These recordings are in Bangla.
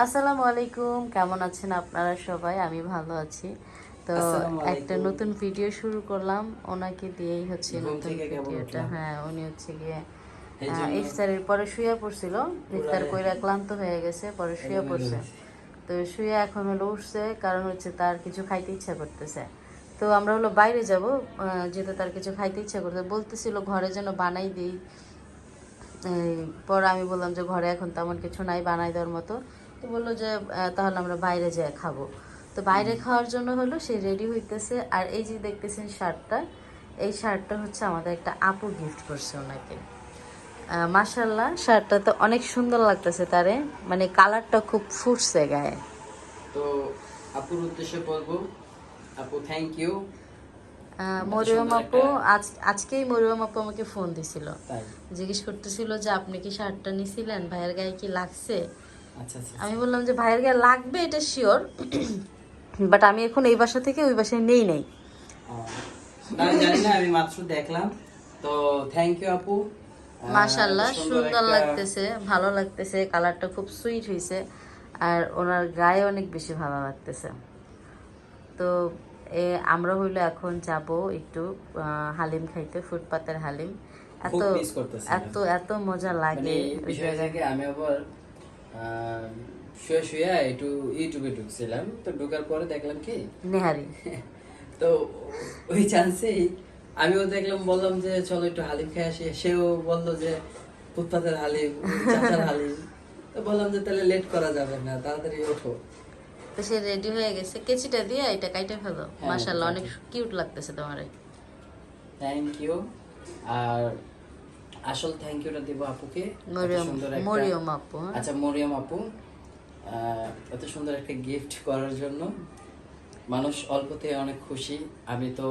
আসসালামু আলাইকুম। কেমন আছেন আপনারা সবাই? আমি ভালো আছি। তো একটা নতুন ভিডিও শুরু করলাম। ওনাকে দিয়েই হচ্ছে নতুন ভিডিওটা। হ্যাঁ উনি হচ্ছে গিয়ে ইফতারের পরে শুয়ে পড়ছিল। ইফতার কইরা ক্লান্ত হয়ে গেছে পরে শুয়ে পড়ছে। তো শুয়ে এখন হলো উঠছে কারণ হচ্ছে তার কিছু খাইতে ইচ্ছা করতেছে। তো আমরা হলো বাইরে যাব যেহেতু তার কিছু খাইতে ইচ্ছা করতে বলতেছিল ঘরে যেন বানাই দিই। পর আমি বললাম যে ঘরে এখন তেমন কিছু নাই বানাই দেওয়ার মতো। তো বলল যে তাহলে আমরা বাইরে যেয়ে খাব। তো বাইরে খাওয়ার জন্য হলো সে রেডি হইতেছে। আর এই যে দেখতেছেন শার্টটা এই শার্টটা হচ্ছে আমাদের একটা আপু গিফট করছে ওনাকে। মাসাল্লাহ শার্টটা তো অনেক সুন্দর লাগতেছে তারে। মানে কালারটা খুব ফুটছে গায়ে। তো আপুর উদ্দেশ্যে বলব আপু থ্যাংক ইউ মরিয়ম আপু আজ আজকেই মরিয়ম আপু আমাকে ফোন দিছিল। জিজ্ঞেস করতেছিল যে আপনি কি শার্টটা নিছিলেন? ভাইয়ের গায়ে কি লাগছে? আমি বললাম যে ভাইয়ের গায়ে লাগবে এটা শিওর বাট আমি এখন এই বাসা থেকে ওই বাসায় নেই নেই। আমি জানি না আমি মাত্র দেখলাম। তো থ্যাংক ইউ আপু। মাশাল্লাহ সুন্দর লাগতেছে ভালো লাগতেছে কালারটা খুব সুইট হয়েছে আর ওনার গায়ে অনেক বেশি ভালো লাগতেছে। তো এ আমরা হইল এখন যাব একটু হালিম খাইতে ফুটপাতের হালিম। এত। এত এত মজা মানে লাগে আমি আবার শুয়ে শুয়ে একটু ইউটিউবে ঢুকছিলাম তো ঢুকার পরে দেখলাম কি? নেহারি তো ওই চান্সেই আমিও দেখলাম বললাম যে চলো একটু হালিম খেয়ে আসি। সেও বলল যে ফুটপাতের হালিম চাচার হালিম। তো বললাম যে তাহলে লেট করা যাবে না তাড়াতাড়ি ওঠো। তো সে রেডি হয়ে গেছে। কেচিটা দিয়ে এটা কাইটে ফেলো। হ্যাঁ, মাশাল্লাহ অনেক কিউট লাগতেছে তোমারে। থ্যাংক ইউ আর আসল থ্যাংক ইউটা দিব আপুকে। মরিয়ম আপু হ্যাঁ? আচ্ছা মরিয়ম আপু এত সুন্দর একটা গিফট করার জন্য। মানুষ অল্পতে অনেক খুশি। আমি তো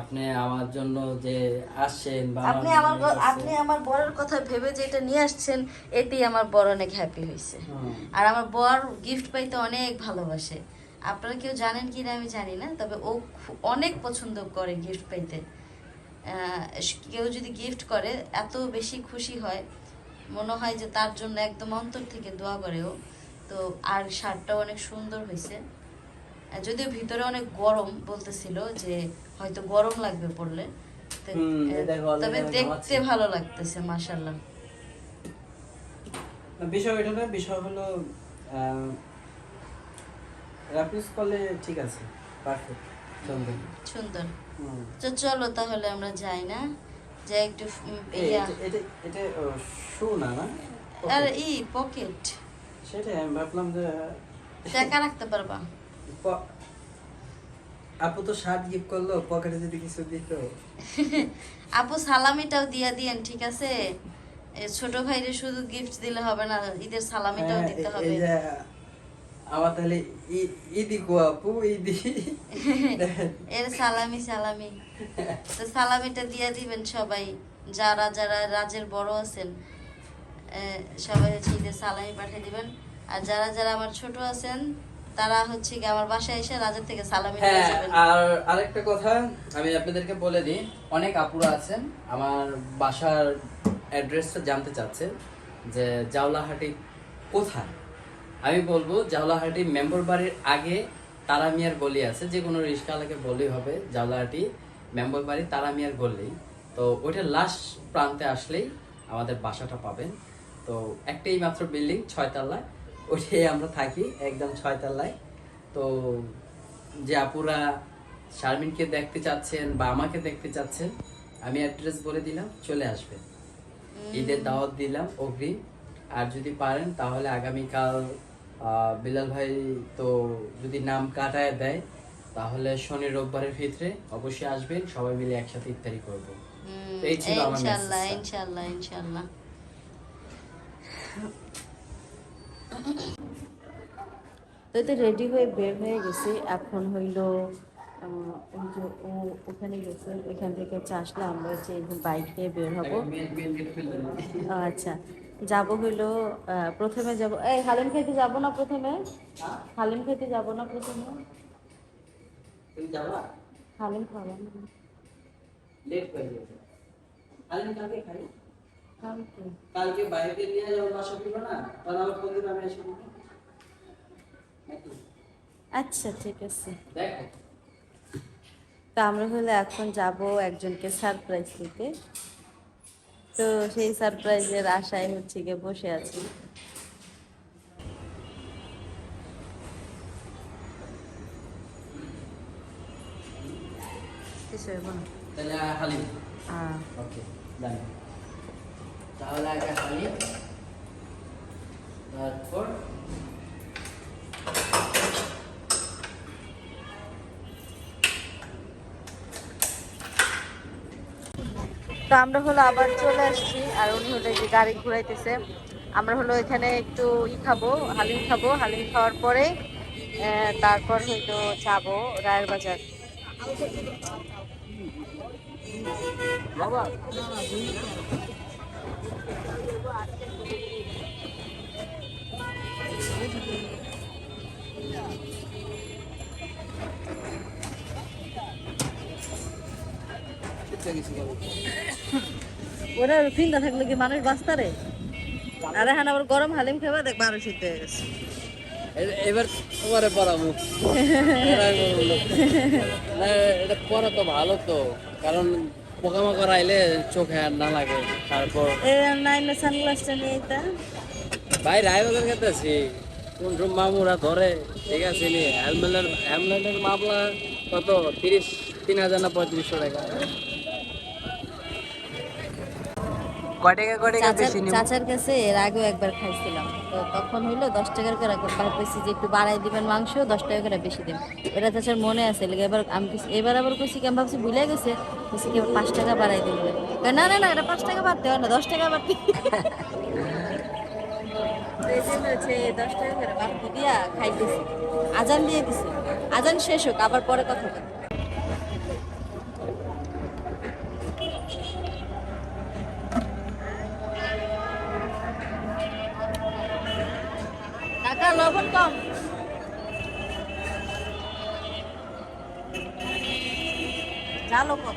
আপনি আমার জন্য যে আসছেন বা আপনি আমার। আপনি আমার বরের কথা ভেবে যে এটা নিয়ে আসছেন এতেই আমার বর অনেক হ্যাপি হয়েছে আর আমার বর গিফট পাইতে অনেক ভালোবাসে। আপনারা কেউ জানেন কি না আমি জানি না তবে ও অনেক পছন্দ করে গিফট পাইতে। কেউ যদি গিফট করে এত বেশি খুশি হয়। মনে হয় যে তার জন্য একদম অন্তর থেকে দোয়া করেও তো আর শার্টটাও অনেক সুন্দর হয়েছে। যদিও ভিতরে অনেক গরম বলতেছিল যে হয়তো গরম লাগবে পড়লে তবে দেখতে ভালো লাগতেছে মাশাল্লাহ বিষয় এটা না বিষয় হলো র্যাপিস করলে ঠিক আছে পারফেক্ট সুন্দর। সুন্দর। তো চলো তাহলে আমরা যাই না? যাই একটু এটা- শু না না? আর ই পকেট সেটাই আমি ভাবলাম যে টাকা রাখতে পারবা? আপু তো শার্ট গিফট করল পকেটে যদি কিছু দিত। আপু সালামিটাও দিয়া দিয়েন ঠিক আছে? ছোট ভাইরে শুধু গিফট দিলে হবে না ঈদের সালামিটাও হ্যাঁ, দিতে হবে। আমার তাহলে ইদি গো আপু ইদি এর সালামি সালামি। তো সালামিটা দিয়া দিবেন সবাই যারা যারা রাজের বড় আছেন সবাই হচ্ছে ঈদের সালামি পাঠিয়ে দিবেন। আর যারা যারা আমার ছোট আছেন তারা হচ্ছে কি আমার বাসায় এসে রাজের থেকে সালামি নিয়ে হ্যাঁ যাবেন। আর আরেকটা কথা আমি আপনাদেরকে বলে দিই অনেক আপুরা আছেন আমার বাসার অ্যাড্রেসটা জানতে চাচ্ছেন যে জাওলাহাটি কোথায়? আমি বলব জাওলাহাটি মেম্বর বাড়ির আগে তারামিয়ার গলি আছে যে কোনো রিক্সাওয়ালাকে বললেই হবে জাওলাহাটি মেম্বার বাড়ি তারামিয়ার গলি। তো ওইটা লাস্ট প্রান্তে আসলেই আমাদের বাসাটা পাবেন। তো একটাই মাত্র বিল্ডিং ছয়তলায় ওইটাই আমরা থাকি একদম ছয়তলায়। তো যে আপুরা শারমিনকে দেখতে চাচ্ছেন বা আমাকে দেখতে চাচ্ছেন আমি অ্যাড্রেস বলে দিলাম চলে আসবেন। ঈদের দাওয়াত দিলাম অগ্রিম। আর যদি পারেন তাহলে আগামীকাল বিলাল ভাই তো যদি নাম কাটায় দেয় তাহলে শনি রোববারের ভিতরে অবশ্যই আসবেন সবাই মিলে একসাথে ইফতারি করব। এই ছিল আমার ইনশাআল্লাহ ইনশাআল্লাহ ইনশাল্লাহ তো তো রেডি হয়ে বের হয়ে গেছি এখন হইল ওই যে ও ওখানে গেছে ওইখান থেকে হচ্ছে আসলে আমরা হচ্ছে বাইক নিয়ে বের হব। আচ্ছা যাব হইল প্রথমে যাব এই হালিম খাইতে যাব না প্রথমে? হালিম খাইতে যাব না প্রথমে? হালিম খাওয়ালাম লেট হয়ে যাবে কালকে কালকে খাই? কালকে। কালকে বাইরে নিয়ে যাব বাসা ফিরবো না? তাহলে আমার কোন আমি আসব আচ্ছা ঠিক আছে। দেখো। তো আমরা হলে এখন যাব একজনকে সারপ্রাইজ দিতে। তো সেই সারপ্রাইজের আশায় হচ্ছে গিয়ে বসে আছি। তাহলে ওকে ডান। তাহলে আগে হালিম তারপর তো আমরা হলো আবার চলে আসছি, আর উনি হলো যে গাড়ি ঘুরাইতেছে। আমরা হলো এখানে একটু ই খাব, হালিম খাব। হালিম খাওয়ার পরে তারপর হয়তো যাব রায়ের বাজার। ওরা ফিন্দা থাকলে কি মানুষ বাঁচতারে আরে হ্যাঁ আবার গরম হালিম খাবা দেখ বারো শীত হয়ে গেছে। এবার তোমারে পড়াবো এটা পড়া তো ভালো তো কারণ পোকামাকড় আইলে চোখে আর না লাগে তারপর নাইলে সানগ্লাসটা নিয়ে এটা ভাই রায়বাজার গেতেছি কোন সব মামুরা ধরে ঠিক আছে নি? হেলমেটের হেলমেটের মামলা কত? তিরিশ তিন হাজার না পঁয়ত্রিশশো টাকা। কয় টাকা কয় টাকা বেশি নিব? চাচার কাছে এর আগেও একবার খাইছিলাম। তো তখন হইল দশ টাকার করে পাইছি যে একটু বাড়াই দিবেন মাংস দশ টাকা করে বেশি দেন। এটা চাচার মনে আছে লেগে এবার আমি এবার আবার কইছি কি ভাবছি ভুলে গেছে কইছি কি পাঁচ টাকা বাড়াই না না না এটা পাঁচ টাকা বাড়তে হয় না দশ টাকা বাড়তে। আজান দিয়ে দিছে। আজান শেষ হোক আবার পরে কথা বলব। চালো কম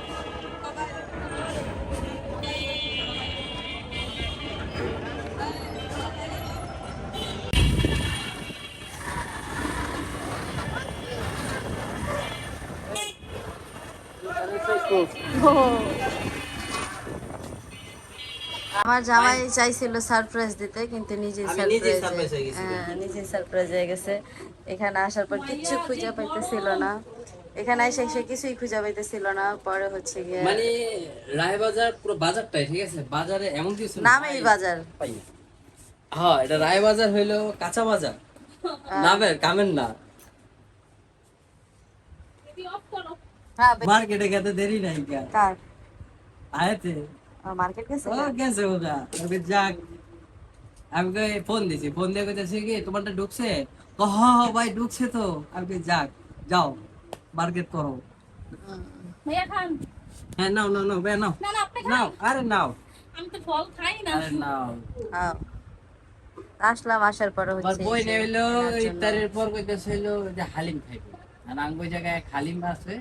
আমার জামাই চাইছিল সারপ্রাইজ দিতে কিন্তু নিজে সারপ্রাইজ হয়ে গেছি। হ্যাঁ নিজে সারপ্রাইজ হয়ে গেছে। এখানে আসার পর কিচ্ছু খুঁজে পাইতেছিল না। এখানে এসে সে কিছুই খুঁজে পাইতেছিল না পরে হচ্ছে গিয়ে মানে রায়বাজার পুরো বাজারটাই ঠিক আছে? বাজারে এমন কিছু নামেই। বাজার। হ্যাঁ এটা রায়বাজার হইল কাঁচা বাজার। নামের কামের না। হ্যাঁ মার্কেটে গেতে দেরি নাই কার? আয়েতে। মার্কেট গেছে? ও গেছে ওটা ওকে যাক। আমি কই ফোন দিছি। ফোন দিয়ে কইতেছি কি তোমারটা ঢুকছে? ও হ হ ভাই ঢুকছে তো। আমি যাক যাও। মার্কেট করো। ভাইয়া খান। হ্যাঁ নাও নাও নাও নাও। না না আপনি নাও আরে নাও। আমি তো ফল খাই না। আরে নাও। হ্যাঁ আসলাম আসার পরে হচ্ছে বই নেইলো ইফতারের পর কইতেছে হইল যে হালিম খাইবে। আর আঙ্গ জায়গায় হালিম আছে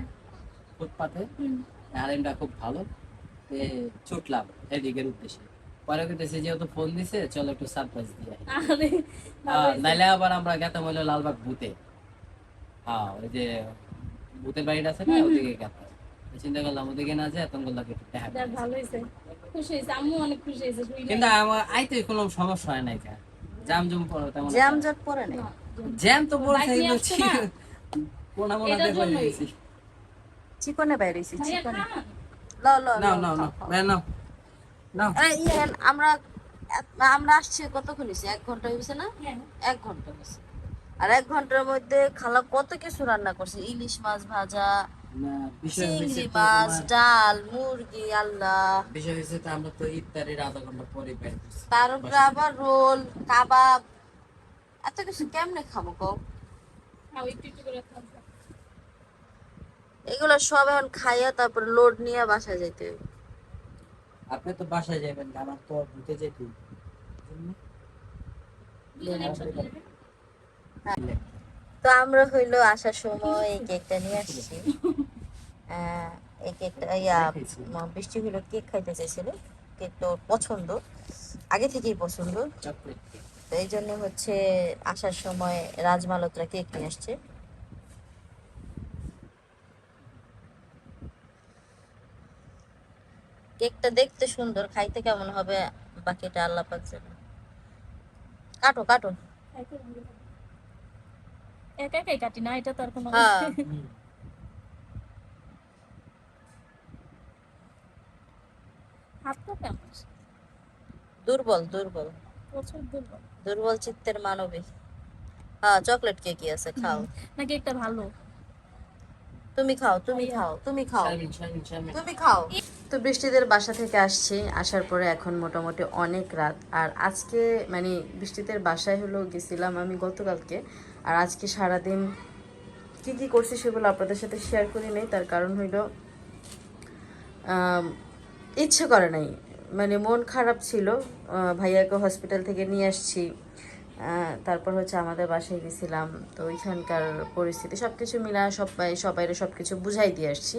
ফুটপাতে। হালিমটা খুব ভালো। তে ছুটলাম এদিকের উদ্দেশ্যে। পরে কইতেছে যেহেতু ফোন দিছে চলো একটু সারপ্রাইজ দিয়ে আরে নাইলে আবার আমরা গেতাম হইল লালবাগ ভূতে। হ্যাঁ ওই যে ভূতের বাড়িটা আছে না ওদিকে তো চিন্তা করলাম ওদিকে না যায় তখন বললাম একটু দেখা ভালো হয়েছে। খুশি হয়েছে আম্মু অনেক খুশি হয়েছে কিন্তু আমার আইতে কোনো সমস্যা হয় নাই কা। জাম জুম পড়ো তেমন জ্যাম জট পরে নেই? জ্যাম তো নিয়ে না? কোনা মোনা দেখে নিয়েছি চিকনে চিকনে। নাও নাও নাও। নাও নাও। আমরা আমরা আসছি কতক্ষণ এক ঘণ্টা হয়েছে না? হ্যাঁ। এক ঘণ্টা হয়েছে আর এক ঘণ্টার মধ্যে খালা কত কিছু রান্না করছে? ইলিশ মাছ ভাজা চিংড়ি মাছ ডাল মুরগি আল্লাহ বিষয় হয়েছে তো আমরা তো ইফতারের আধা ঘণ্টা পরে বের তার উপরে আবার রোল কাবাব। এত কিছু কেমনে খাব কও? খাও একটু একটু করে খাও। এগুলো সব এখন খাইয়া তারপরে লোড নিয়ে বাসায় যাইতে আপনি তো বাসায় যাবেন আমার তো ভূতে যেতে। তো আমরা হইল আসার সময় এই কেকটা নিয়ে আসছি। এই কেকটা ইয়া বৃষ্টি হইল কেক খাইতে চাইছিল। কেক তো পছন্দ। আগে থেকেই পছন্দ। তো এই জন্য হচ্ছে আসার সময় রাজমালতরা কেক নিয়ে আসছে। কেকটা দেখতে সুন্দর খাইতে কেমন হবে বাকিটা আল্লাহ পাক জানে। কাটো কাটো। একা একাই কাটি না এটা তার কোনো হ্যাঁ। হাতটা কেমন দুর্বল দুর্বল। প্রচুর দুর্বল। দুর্বল চিত্তের মানবী। হ্যাঁ চকলেট আছে খাও। নাকি একটা ভালো। তুমি খাও তুমি খাও তুমি খাও। তুমি খাও। তো বৃষ্টিদের বাসা থেকে আসছি আসার পরে এখন মোটামুটি অনেক রাত। আর আজকে মানে বৃষ্টিদের বাসায় হলো গেছিলাম আমি গতকালকে। আর আজকে সারাদিন কি কি করছি সেগুলো আপনাদের সাথে শেয়ার করি নাই। তার কারণ হইল ইচ্ছে করে নাই। মানে মন খারাপ ছিল। ভাইয়াকে হসপিটাল থেকে নিয়ে আসছি। তারপর হচ্ছে আমাদের বাসায় গেছিলাম। তো ওইখানকার পরিস্থিতি সব কিছু মিলা সবাই, সবাইরে সব কিছু বুঝাই দিয়ে আসছি।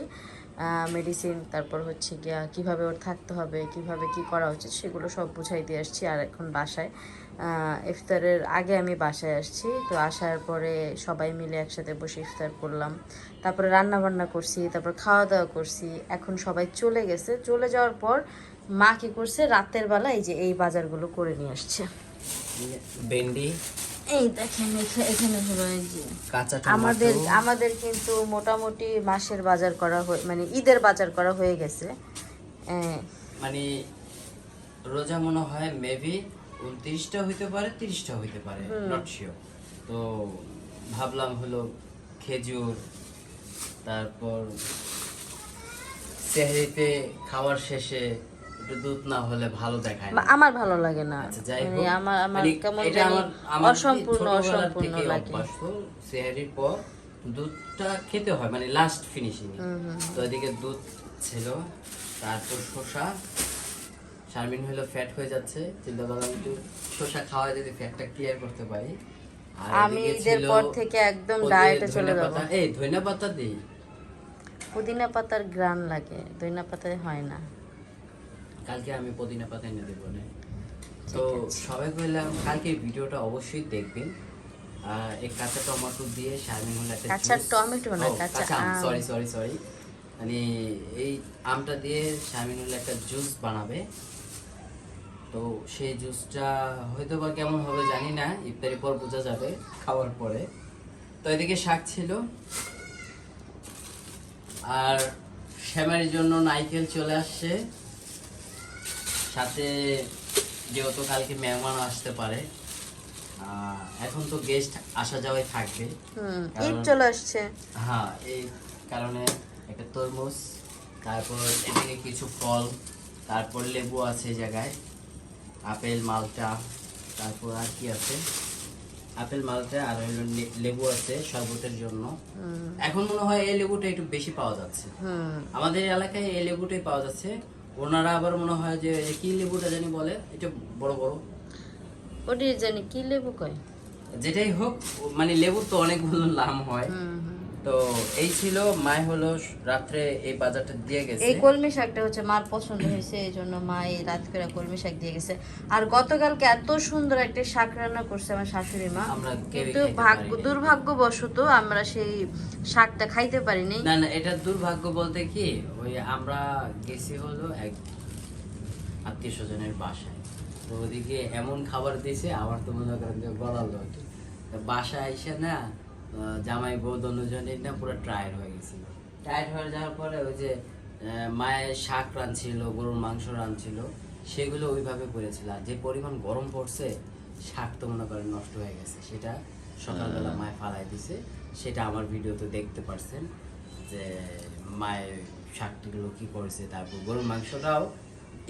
মেডিসিন তারপর হচ্ছে গিয়া কীভাবে ওর থাকতে হবে, কীভাবে কি করা উচিত, সেগুলো সব বুঝাই দিয়ে আসছি। আর এখন বাসায়। ইফতারের আগে আমি বাসায় আসছি। তো আসার পরে সবাই মিলে একসাথে বসে ইফতার করলাম। তারপরে রান্না বান্না করছি তারপর খাওয়া দাওয়া করছি। এখন সবাই চলে গেছে। চলে যাওয়ার পর মা কি করছে? রাতের বেলা এই যে এই বাজারগুলো করে নিয়ে আসছে। ভেন্ডি। এই দেখেন এখানে হলো এই যে আমাদের আমাদের কিন্তু মোটামুটি মাসের বাজার করা হয়ে মানে ঈদের বাজার করা হয়ে গেছে। মানে রোজা মনে হয় মেবি উনত্রিশটা হইতে পারে তিরিশটা হইতে পারে নট শিওর তো ভাবলাম হলো খেজুর তারপর সেহরিতে খাওয়ার শেষে একটু দুধ না হলে ভালো দেখায় না। আমার ভালো লাগে না। আচ্ছা, মানে আমার আমার মানে কেমন জানি অসম্পূর্ণ অসম্পূর্ণ লাগে। সেহরির পর দুধটা খেতে হয় মানে লাস্ট ফিনিশিং তো এদিকে দুধ ছিল তারপর শসা শারমিন হলো ফ্যাট হয়ে যাচ্ছে চিন্তা করলাম একটু শসা খাওয়া যদি ফ্যাটটা ক্লিয়ার করতে পারি। আমি ঈদের পর থেকে একদম ডায়েটে চলে যাব। এই ধইনা পাতা দিই। পুদিনা পাতার গ্রান লাগে দইনা পাতায় হয় না। কালকে আমি পুদিনা পাতা এনে দেবো না। তো সবাই বললাম কালকে ভিডিওটা অবশ্যই দেখবেন। এই কাঁচা টমেটো দিয়ে শারমিন হলো একটা কাঁচা টমেটো না, কাঁচা। সরি সরি সরি মানে এই আমটা দিয়ে শারমিন হলো একটা জুস বানাবে। তো সেই জুসটা হয়তো বা কেমন হবে জানি না ইফতারি পর বোঝা যাবে খাওয়ার পরে। তো এদিকে শাক ছিল। আর শ্যামের জন্য নাইকেল চলে আসছে। সাথে যেহেতু কালকে মেহমান আসতে পারে আহ, এখন তো গেস্ট আসা যাওয়াই থাকবে। ঈদ চলে আসছে। হ্যাঁ এই কারণে একটা তরমুজ তারপর এদিকে কিছু ফল তারপর লেবু আছে জায়গায়। আপেল মালটা তারপর আর কি আছে? আপেল মালটা আর হলো লেবু আছে শরবতের জন্য। এখন মনে হয় এই লেবুটা একটু বেশি পাওয়া যাচ্ছে। আমাদের এলাকায় এই লেবুটাই পাওয়া যাচ্ছে। ওনারা আবার মনে হয় যে কি লেবুটা জানি বলে এটা বড় বড়। ওটি জানি কি লেবু কয়? যেটাই হোক মানে লেবুর তো অনেকগুলো নাম হয়। তো এই ছিল হলো রাত্রে এই বাজারটা দিয়ে গেছে। এই কলমি শাকটা হচ্ছে মার পছন্দ হয়েছে এই জন্য মা এই রাত করে কলমি শাক দিয়ে গেছে। আর গতকালকে এত সুন্দর একটা শাক রান্না করছে আমার শাশুড়ি মা। কিন্তু ভাগ্য দুর্ভাগ্যবশত আমরা সেই শাকটা খাইতে পারিনি। না না এটা দুর্ভাগ্য বলতে কি ওই আমরা গেছি হলো এক আত্মীয় স্বজনের বাসায়। তো ওদিকে এমন খাবার দিয়েছে আমার তো মনে করেন যে গলাল বাসায় এসে না জামাই বউ দুজনের না পুরো টায়ার হয়ে গেছিল। টায়ার হয়ে যাওয়ার পরে ওই যে মায়ের শাক রাঁধছিল গরুর মাংস রাঁধছিল সেগুলো ওইভাবে করেছিল। আর যে পরিমাণ গরম পড়ছে শাক তো মনে করেন নষ্ট হয়ে গেছে। সেটা সকালবেলা মায় ফালাই দিছে। সেটা আমার ভিডিওতে দেখতে পারছেন যে মায়ের শাকটিগুলো কি করেছে তারপর গরুর মাংসটাও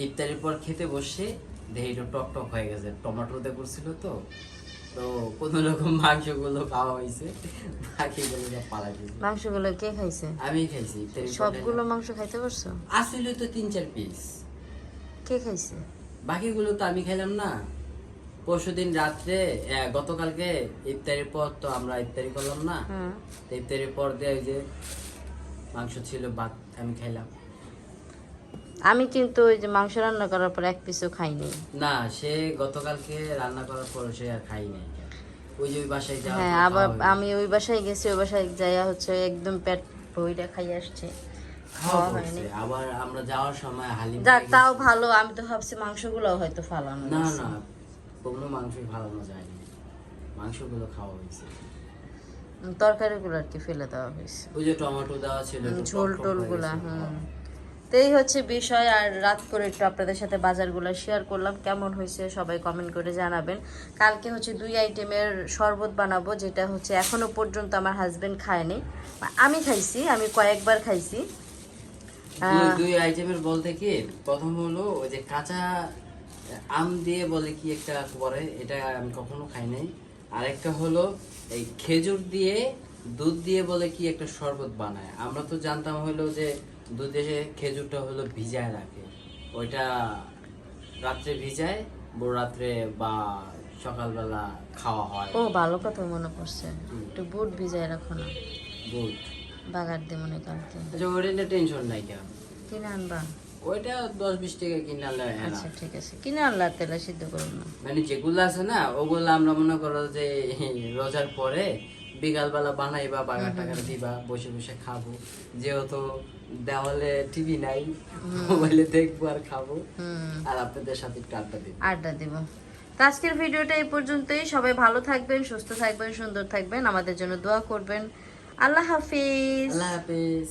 ইফতারের পর খেতে বসে একটু টক টক হয়ে গেছে। টমেটোতে করছিল তো তো কোনো রকম মাংসগুলো খাওয়া হয়েছে। বাকিগুলো সব পালাই দিয়েছে মাংসগুলো কে খাইছে? আমি খাইছি সবগুলো মাংস খাইতে পারছ? আসলে তো তিন চার পিস কে খাইছে? বাকিগুলো তো আমি খেলাম না। পরশুদিন রাত্রে গতকালকে ইফতারির পর তো আমরা ইফতারি করলাম না। ইফতারির পর দিয়ে ওই যে মাংস ছিল ভাত আমি খাইলাম। আমি কিন্তু ওই যে মাংস রান্না করার পর এক পিসও খাইনি। না সে গতকালকে রান্না করার পর সে আর খাইনি। ওই যে ওই বাসায় যাওয়ার হ্যাঁ আবার আমি ওই বাসায় গেছি ওই বাসায় যাইয়া হচ্ছে একদম পেট বইটা খাই আসছে। আবার আমরা যাওয়ার সময় হালিম যাক তাও ভালো আমি তো ভাবছি মাংসগুলো হয়তো ফালানো না না কোনো মাংসই ফালানো যায়নি। মাংসগুলো খাওয়া হয়েছে। তরকারিগুলো আর কি ফেলে দেওয়া হয়েছে। ওই যে টমেটো দেওয়া ছিল ঝোল টোলগুলা। হুম। তো এই হচ্ছে বিষয় আর রাত করে একটু আপনাদের সাথে বাজারগুলো শেয়ার করলাম কেমন হয়েছে সবাই কমেন্ট করে জানাবেন। কালকে হচ্ছে দুই আইটেমের শরবত বানাবো যেটা হচ্ছে এখনও পর্যন্ত আমার হাজবেন্ড খায়নি। আমি খাইছি আমি কয়েকবার খাইছি। দুই- দুই আইটেমের বলতে কি প্রথম হলো ওই যে কাঁচা আম দিয়ে বলে কি একটা করে এটা আমি কখনো খাই নাই। আরেকটা হলো এই খেজুর দিয়ে দুধ দিয়ে বলে কি একটা শরবত বানায়। আমরা তো জানতাম হলো যে দুধে খেজুরটা হলো ভিজায় রাখে। ওইটা রাত্রে ভিজায় বড় রাত্রে বা সকালবেলা খাওয়া হয়। ও ভালো কথা মনে পড়ছে। একটু বুট ভিজায় রাখো না। বুট। বাগার দিয়ে মনে কালকে আচ্ছা নিয়ে টেনশন নাই কেন? কিনে আনবা? ওইটা দশ বিশ টাকা কিনে আনলে আচ্ছা ঠিক আছে। কিনে আনলা তেলে সিদ্ধ করুন না। মানে যেগুলো আছে না ওগুলো আমরা মনে করো যে রোজার পরে বিকালবেলা বানাইবা বাগার টাকার দিবা বসে বসে খাব। যেহেতু দেওয়ালে টিভি নাই মোবাইলে দেখব আর খাব। আর আপনাদের সাথে একটু আড্ডা দিব। আড্ডা দিব। তো আজকের ভিডিওটা এই পর্যন্তই। সবাই ভালো থাকবেন সুস্থ থাকবেন সুন্দর থাকবেন। আমাদের জন্য দোয়া করবেন। আল্লাহ হাফিজ। আল্লাহ হাফিজ।